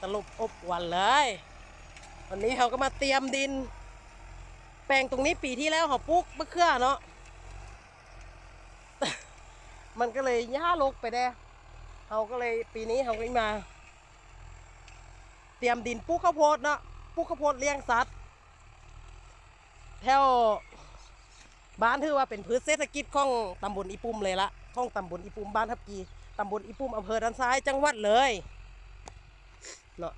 ตลบอบอวันเลย วันนี้เขาก็มาเตรียมดิน แปลงตรงนี้ปีที่แล้วเขาปลูกมะเขือเนาะมันก็เลยย่าลกไปได้เขาก็เลยปีนี้เขาก็เลยมา เตรียมดินปลูกข้าวโพดเนาะปลูกข้าวโพดเลี้ยงสัตว์แถวบ้านถือว่าเป็นพื้นเศรษฐกิจของตำบลอีปุ่มเลยละของตำบลอีปุ่มบ้านทับกีตำบลอีปุ่มอำเภอด้านซ้ายจังหวัดเลย เนาะ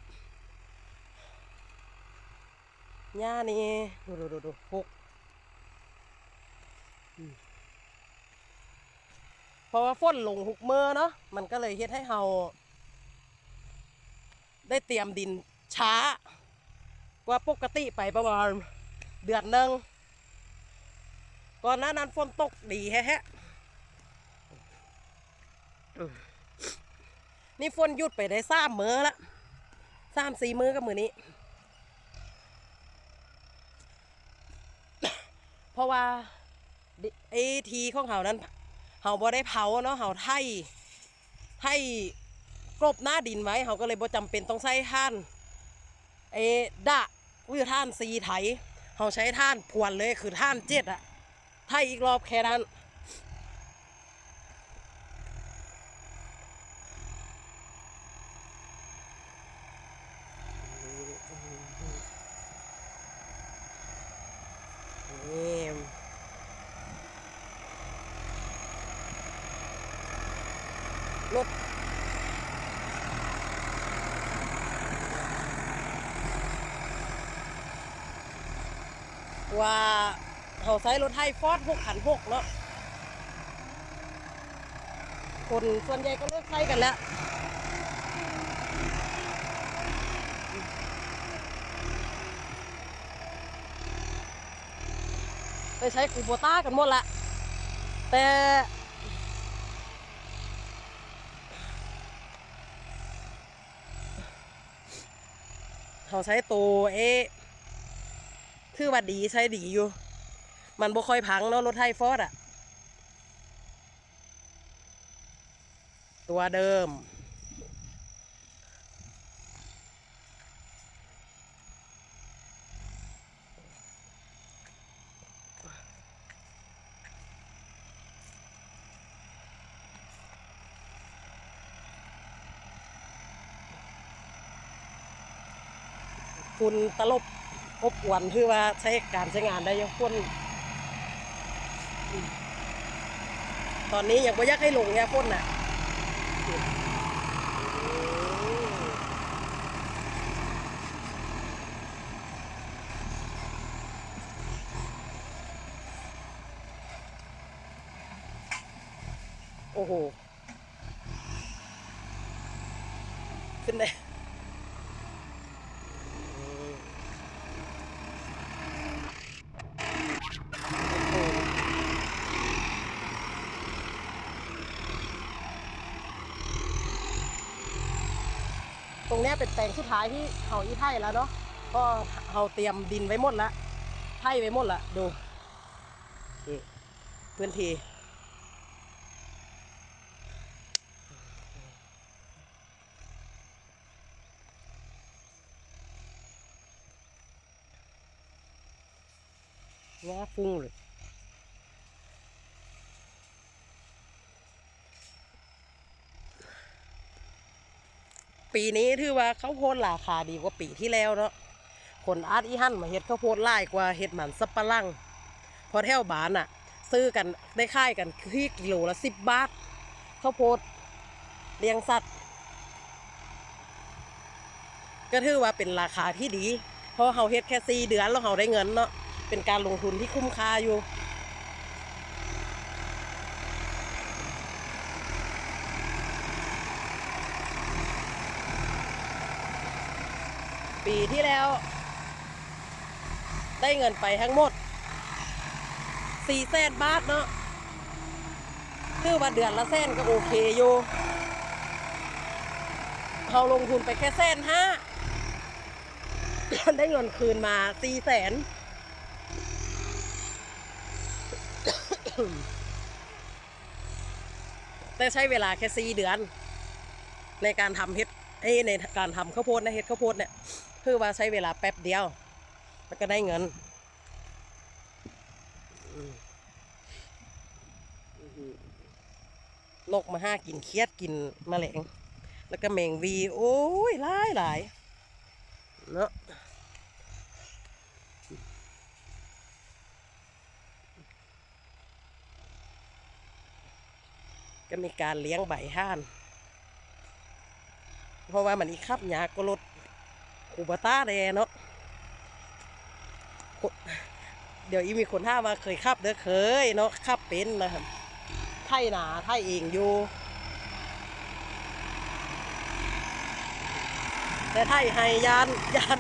หญ้านี่ดูดูดูดูหกเพราะว่าฝนลงหุกเมื่อเนาะมันก็เลยเฮ็ดให้เฮาได้เตรียมดินช้า กว่าปกติไปประมาณเดือนหนึ่งก่อนหน้านั้นฝนตกดีแฮะนี่ฝนหยุดไปได้สามมื้อละ สามสี่มื้อกับมือนี้ เพราะว่าไอ้ทีของเขานั้นเขาบ่ได้เผาเนาะเขาไถไถกลบหน้าดินไว้เขาก็เลยบ่จำเป็นต้องใช้ท่านเอดะวิท่านสีไถเขาใช้ท่านพวนเลยคือท่านเจ็ดอะไถอีกรอบแค่นั้น รถว่าเขาใช้รถไทยฟอร์ดหกขันหกเนาะคนส่วนใหญ่ก็เลิกใช้กันแล้วไปใช้คูโบต้ากันหมดละแต่ เขาใช้ตัวเอคือว่าดีใช้ดีอยู่ มันบ่ค่อยพังเนาะรถไทยฟอร์ดอะตัวเดิม คุณตลบอบอวนคือว่าใช้การใช้งานได้ยังคนอืมตอนนี้ยังไม่ยากให้ลงแค่พ่นน่ะโอ้โห ขึ้นได้ งเนี้ยเป็นแปลงสุดท้ายที่เขาอีไทยแล้วเนาะก็เขาเตรียมดินไว้หมดล้วไทยไว้หมดละดูนี่พื้นที่งาฟุ้งเลย ปีนี้ถือว่าข้าวโพดราคาดีกว่าปีที่แล้วเนาะคนอาร์ตอีหั่นมาเฮ็ดข้าวโพดหลายกว่าเฮ็ดหมันสับปะรังพอแถวบ้านอะซื้อกันได้ค่ายกันที่กิโลละสิบบาทข้าวโพดเลี้ยงสัตว์ ก็ถือว่าเป็นราคาที่ดี เพราะเราเฮ็ดแค่สี่เดือนแล้วเราได้เงินเนาะเป็นการลงทุนที่คุ้มค่าอยู่ ปีที่แล้ว ได้เงินไปทั้งหมดสี่แสนบาทเนาะคือว่าเดือนละแสนก็โอเคอยู่เราลงทุนไปแค่แสนห้าได้เงินคืนมาสี่แสนแต่ใช้เวลาแค่สี่เดือน ในการทำเฮ็ดในการทำข้าวโพดนะเฮ็ดข้าวโพดเนี่ย คือว่าใช้เวลาแป๊บเดียว แล้วก็ได้เงินนกมาห้ากินเครียดกินแมลงแล้วก็แมงวี โอ้ยหลายหลายเนาะก็มีการเลี้ยงใบห้าน เพราะว่ามันอีขับยากก็ร อุบัตาแดเนาะเดี๋ยวอีมีคนท่ามาเคยขับเด้อเคยเนาะขับเป็นนะครับไทยหนาไทยเองอยู่แต่ไทยให้ยานยาน